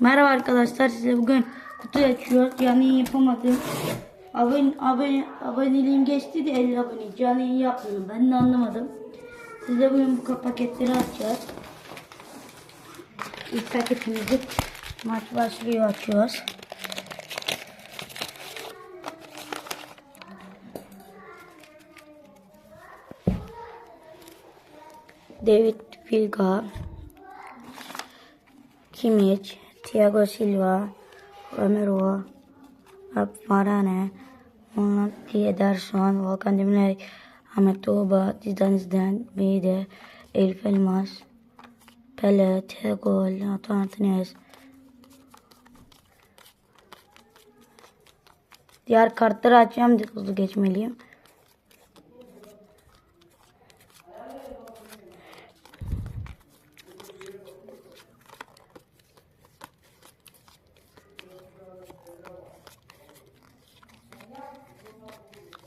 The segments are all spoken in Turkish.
Merhaba arkadaşlar size bugün kutu açıyoruz. Yayın yapamadım. Abone, abone, aboneliğim geçti de 50 abone. Yayın yapmıyorum. Ben de anlamadım. Size bugün bu paketleri açacağız. İlk paketimizi maç başlıyor açıyoruz. David Villa Kimmich, Thiago Silva, Romero, Varane, Monti Ederson, Volkan Demirel, Ahmet Doğuba, Zidane Zidane, Vide, Elif Elmas, Pele, Thiago, Leonardo Martinez. Diğer kartları açacağım hızlı geçmeliyim.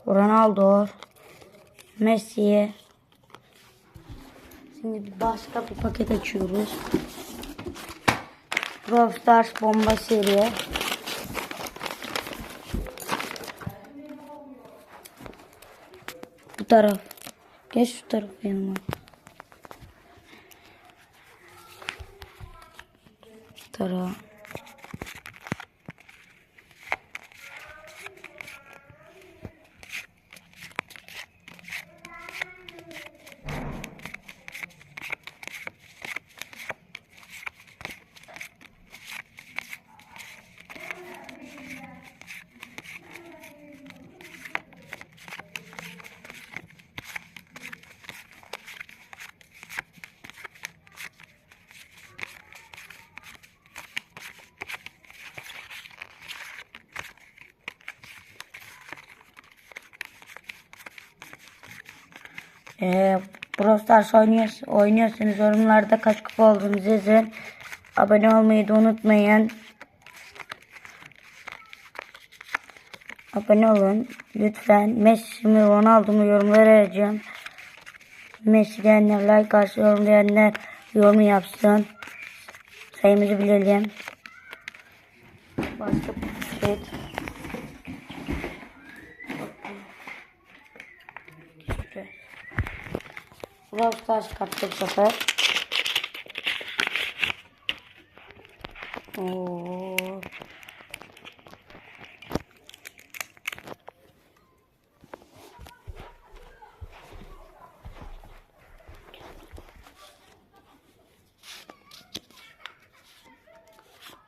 Ronaldo, Messi. Şimdi başka bir paket açıyoruz. Brawl Stars bomba seri. Bu taraf. Geç şu taraf yanıma. Şu taraf. Ee, Brawl Stars oynuyor, oynuyorsanız yorumlarda kaç kupa olduğunuzu yazın. Abone olmayı da unutmayın. Abone olun. Lütfen Messi mi Ronaldo mu yorumlara yazacağım. Messi diyenler like atsın, yorum diyenler yorum yapsın. Sayımızı bilelim. Başka bir şey. Stars kartı bu sefer. Oo.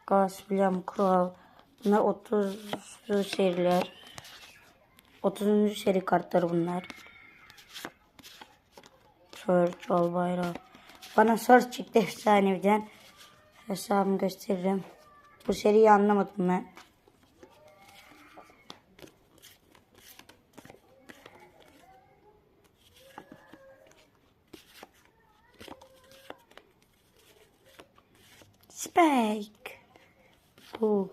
Gaz, William, Kral. Bunlar 30 seriler. 30. seri kartları bunlar. Search ol bayrağı. Bana search çıktı efsaneviden. Hesabımı gösteririm. Bu seriyi anlamadım ben. Spike. Bu.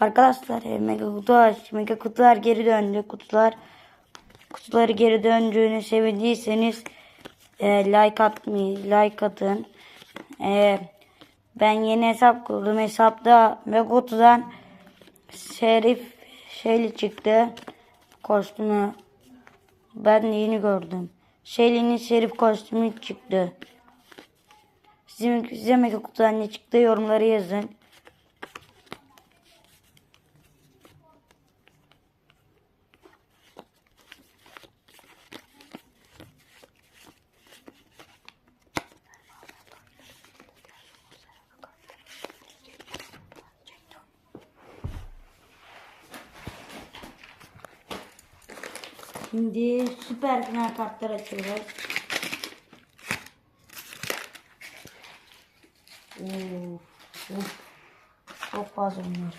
Arkadaşlar e, mega kutu aç. Mega kutular geri döndü. Kutular kutuları geri döndüğünü sevindiyseniz e, like atmayı like atın. E, ben yeni hesap kurdum. Hesapta mega kutudan Şerif şeyli çıktı. Kostümü. Ben de yeni gördüm. Şeyli'nin Şerif kostümü çıktı. Size mega kutudan ne çıktı yorumları yazın. Şimdi süper final kartlar açıyoruz. Of, of. Çok fazla bunlar.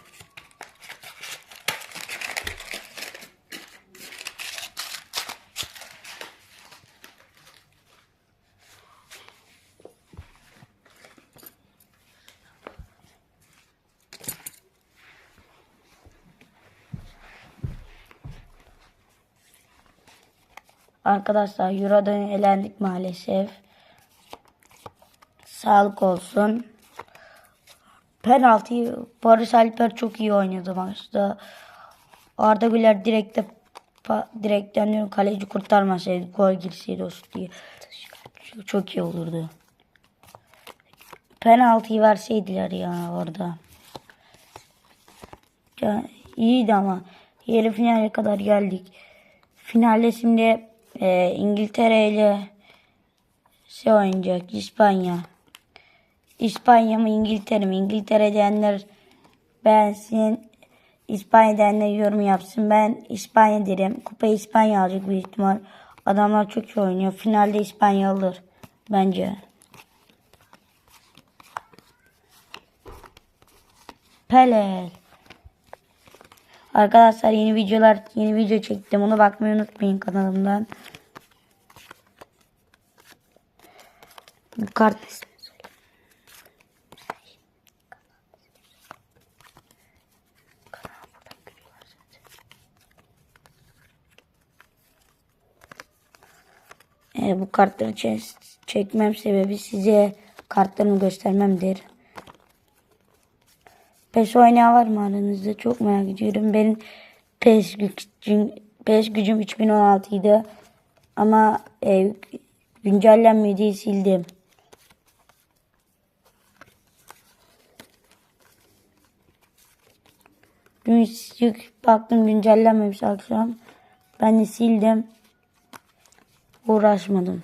Arkadaşlar Euro'dan elendik maalesef. Sağlık olsun. penaltıyı Barış Alper çok iyi oynadı maçta. Arda Güler direkte direkten diyorum, kaleci kurtarmasaydı gol girseydi o diye. Çok, çok iyi olurdu. Penaltıyı verseydiler ya orada. Ya, iyiydi ama yarı finale kadar geldik. Finalde şimdi e, İngiltere ile şey oynayacak İspanya. İspanya mı İngiltere mi? İngiltere diyenler beğensin. İspanya diyenler yorum yapsın. Ben İspanya derim. Kupa İspanya alacak büyük ihtimal. Adamlar çok iyi oynuyor. Finalde İspanya alır. Bence. Pele. Arkadaşlar yeni videolar yeni video çektim. Onu bakmayı unutmayın kanalımdan. Kart E, bu kartları çe- çekmem sebebi size kartlarımı göstermemdir. PES oynayan var mı aranızda? Çok merak ediyorum. Benim PES gücüm, PES gücüm 3016 idi. Ama e, güncellenmediği sildim. Dün yük baktım güncellenmemiş akşam. Ben de sildim. Uğraşmadım.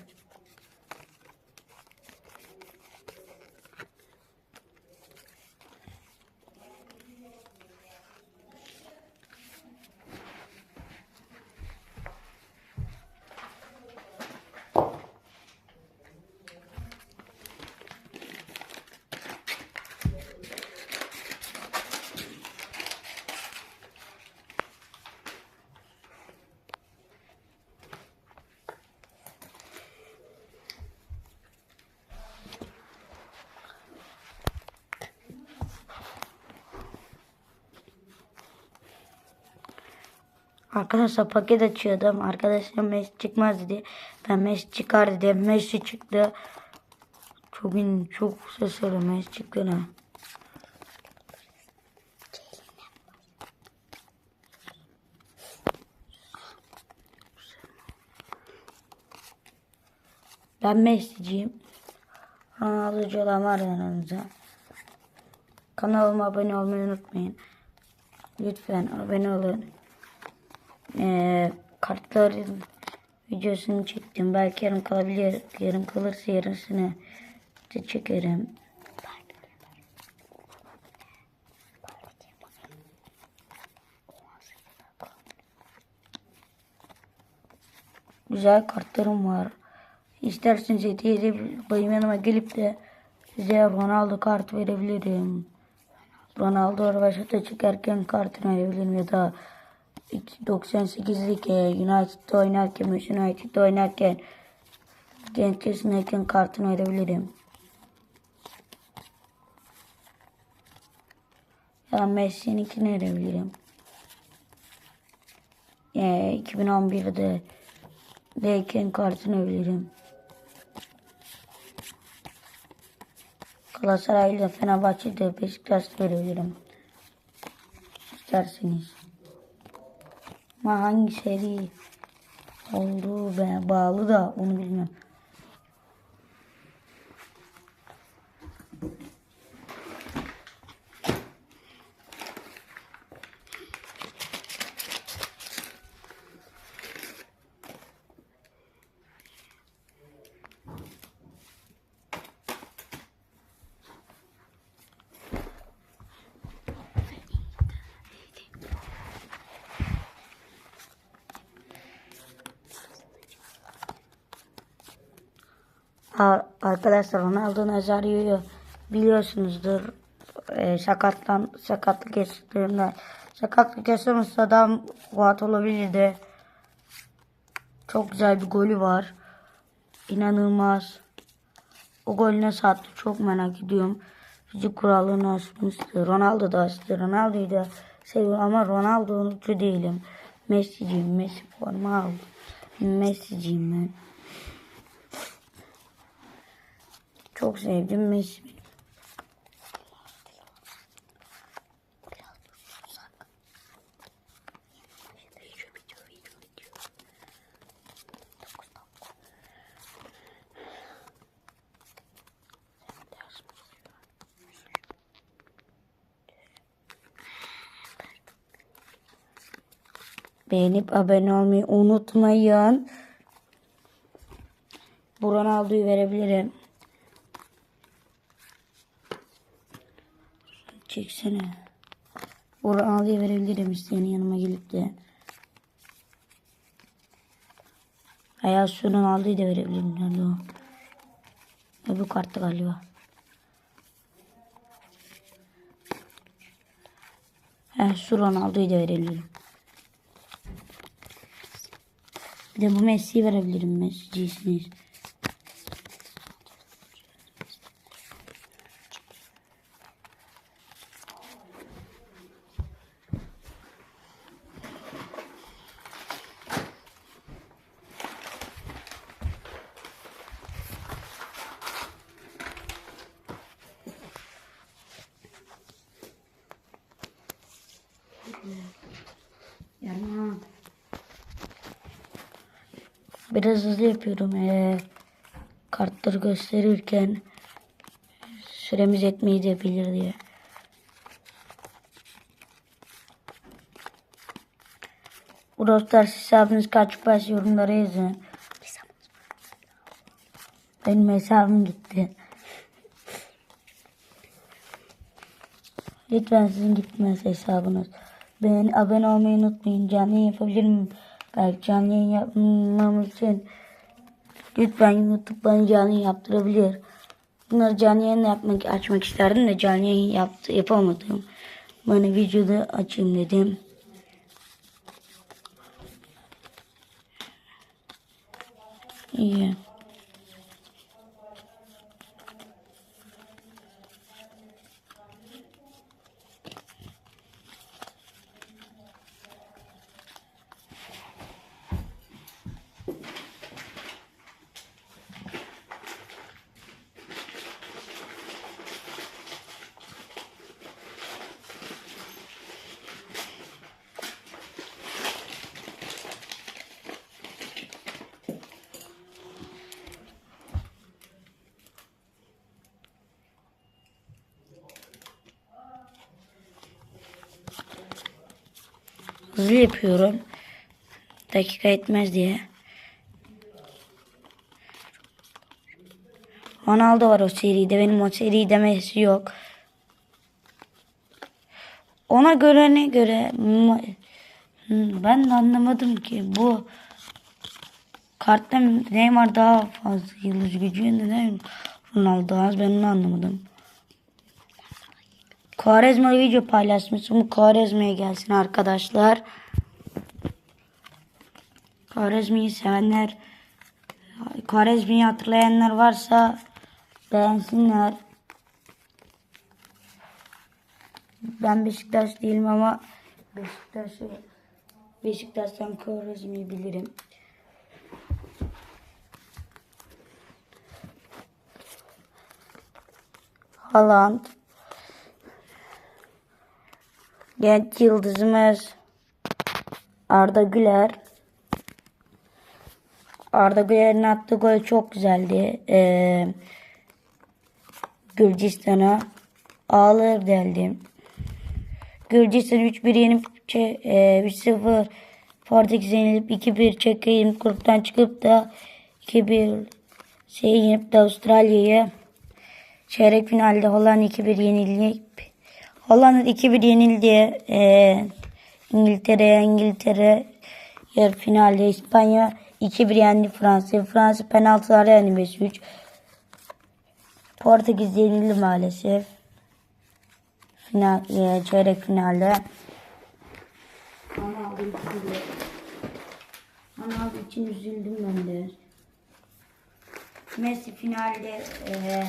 Arkadaşlar paket açıyordum. Arkadaşlar Messi çıkmaz dedi. Ben Messi çıkar dedim. Messi çıktı. Çok in, çok şaşırdım Messi çıktı ne? Ben Messi'ciyim. Ronaldo'cu olan var yanınızda. Kanalıma abone olmayı unutmayın. Lütfen abone olun. Ee, kartların videosunu çektim. Belki yarın kalabilir. Yarın kalırsa yarısını da çekerim. Güzel kartlarım var. İsterseniz hediye edebilirim. Yanıma gelip de size Ronaldo kart verebilirim. Ronaldo Rövaşata çıkarken kartını verebilirim ya da 98'lik e, United'da oynarken, United'da oynarken genç yaşındayken kartını verebilirim. Ya Messi'ninkini verebilirim. E, 2011'de deyken kartını verebilirim. Galatasaray'la Fenerbahçe'de Beşiktaş'ta verebilirim. İsterseniz. Ama hangi seri olduğu bağlı da onu bilmiyorum. Arkadaşlar Ronaldo Nazario'yu biliyorsunuzdur. Ee, sakatlan sakatlık yaşadığında sakatlık yaşamışsa adam rahat olabilirdi. Çok güzel bir golü var. İnanılmaz. O golü nasıl attı çok merak ediyorum. Fizik kuralını aşmıştı. Ronaldo da aştı. Ronaldo'yu da seviyorum ama Ronaldo'cu değilim. Messi'ciyim. Messi forma aldı. Messi'ciyim ben. Çok sevdim mevsimini. Beğenip abone olmayı unutmayın. Bu Ronaldo'yu verebilirim. Çeksene. Bu Ronaldo'yu verebilirim isteyen yanıma gelip de. Veya şu Ronaldo'yu da verebilirim. Nerede o? Öbür kartta galiba. He, şu Ronaldo'yu da verebilirim. Bir de bu Messi'yi verebilirim. Messi'cisiniz. Biraz hızlı yapıyorum. Ee, kartları gösterirken süremiz etmeyi de bilir diye. Bu dostlar hesabınız kaç kupaş yorumlara yazın. Benim hesabım gitti. Lütfen sizin gitmez hesabınız. Ben abone olmayı unutmayın. Canlı yapabilir miyim? Belki canlı yayın yapmam için lütfen YouTube bana canlı yaptırabilir. Bunları canlı yayın yapmak, açmak isterdim de canlı yayın yaptı, yapamadım. Bana videoda açayım dedim. İyi. Hızlı yapıyorum. Dakika etmez diye. Ronaldo var o seride. Benim o seride Messi yok. Ona göre ne göre Hmm, ben de anlamadım ki bu kartta Neymar daha fazla yıldız gücü neden Ronaldo az ben onu anlamadım. Quaresma video paylaşmışım. Bu Quaresma'ya gelsin arkadaşlar. Quaresma'yı sevenler Quaresma'yı hatırlayanlar varsa beğensinler. Ben Beşiktaş değilim ama Beşiktaş'ı Beşiktaş'tan Quaresma'yı bilirim. Haaland Genç yıldızımız Arda Güler. Arda Güler'in attığı gol çok güzeldi. Ee, Gürcistan'a ağlar deldim. Gürcistan 3-1 yenip e, 3-0 Portekiz'e yenilip 2-1 Çek'e yenip gruptan çıkıp da 2-1 şey yenip de Avustralya'yı çeyrek finalde Hollanda 2-1 yenilip Hollanda 2-1 yenildi. Ee, İngiltere, İngiltere yarı finalde İspanya 2-1 yendi Fransa. Fransa penaltılara yendi 5-3. Portekiz yenildi maalesef. Final, e, çeyrek finalde. Ronaldo üzüldü. Ronaldo için üzüldüm ben de. Messi finalde e,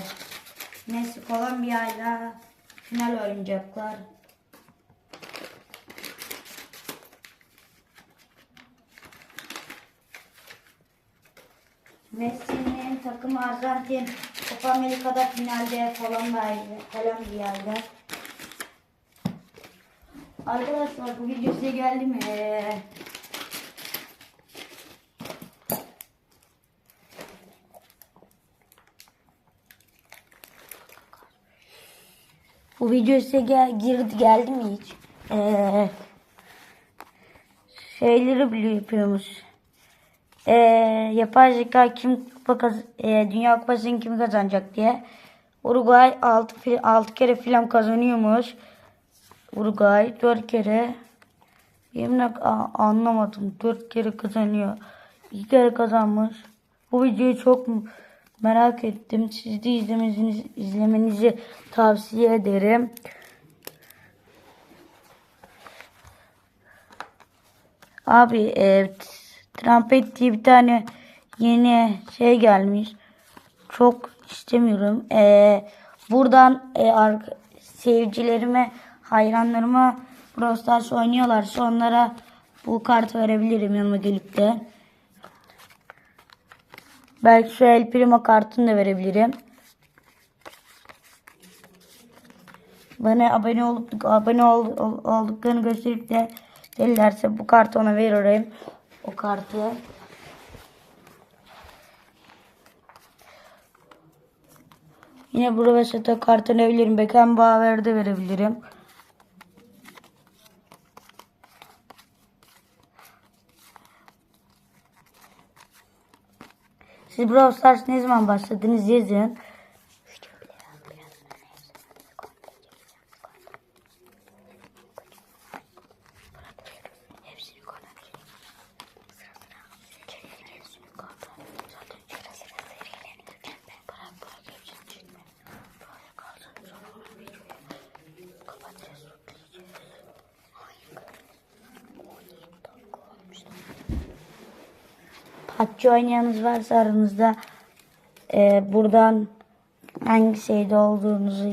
Messi Kolombiya'yla final oynayacaklar. Messi'nin takımı Arjantin Copa Amerika'da finalde Kolombiya'yla Kolombiya'yla. Arkadaşlar bu video size geldi mi? Bu video size gel girdi geldi mi hiç? Ee, şeyleri biliyor yapıyormuş. Ee, yapay zeka kim ee, Dünya Kupası'nı kim kazanacak diye. Uruguay 6, 6 kere filan kazanıyormuş. Uruguay 4 kere. Yemin anlamadım. 4 kere kazanıyor. 2 kere kazanmış. Bu videoyu çok m- merak ettim. Siz de izlemenizi, izlemenizi tavsiye ederim. Abi e, Trumpet diye bir tane yeni şey gelmiş. Çok istemiyorum. E, buradan e, seyircilerime, hayranlarıma Brawl Stars oynuyorlarsa onlara bu kartı verebilirim yanıma gelip de. Belki şu El Primo kartını da verebilirim. Bana abone olup abone ol- ol- olduklarını gösterip de derlerse bu kartı ona veririm. O kartı. Yine burada mesela kartını verebilirim. Beckenbauer'ı da verebilirim. Siz Brawl Stars ne zaman başladınız yazın. PUBG oynayanınız varsa aranızda e, buradan hangi şeyde olduğunuzu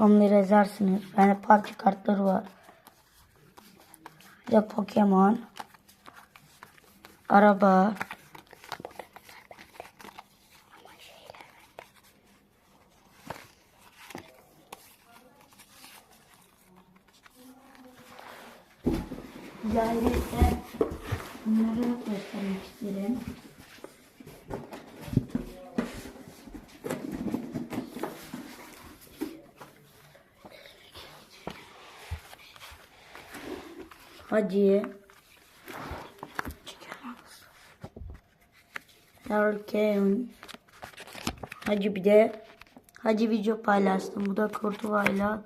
yorumlara yazarsınız. Bende PUBG kartları var. Bir de Pokemon. Araba. Güzel ise bunları göstermek isterim. Hacı. Erken. Hacı bir de Hacı video paylaştım. Bu da Kurtuva'yla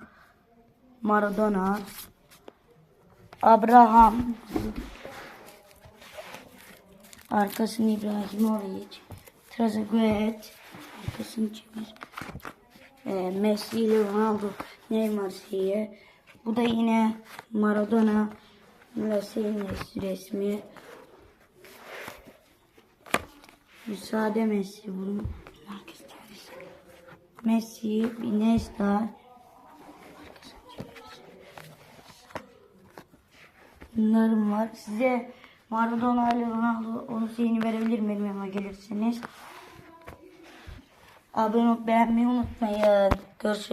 Maradona. Abraham. Arkasını İbrahimovic. Trezeguet. Arkasını çevir. Ee, Messi ile Ronaldo. Neymar şeyi. Bu da yine Maradona. Messi resmi. Müsaade Messi bunun. Messi, Iniesta. Bunlarım var. Size Maradona ile Ronaldo onun şeyini verebilir miyim yanıma gelirseniz. Abone olup beğenmeyi unutmayın. Görüşürüz.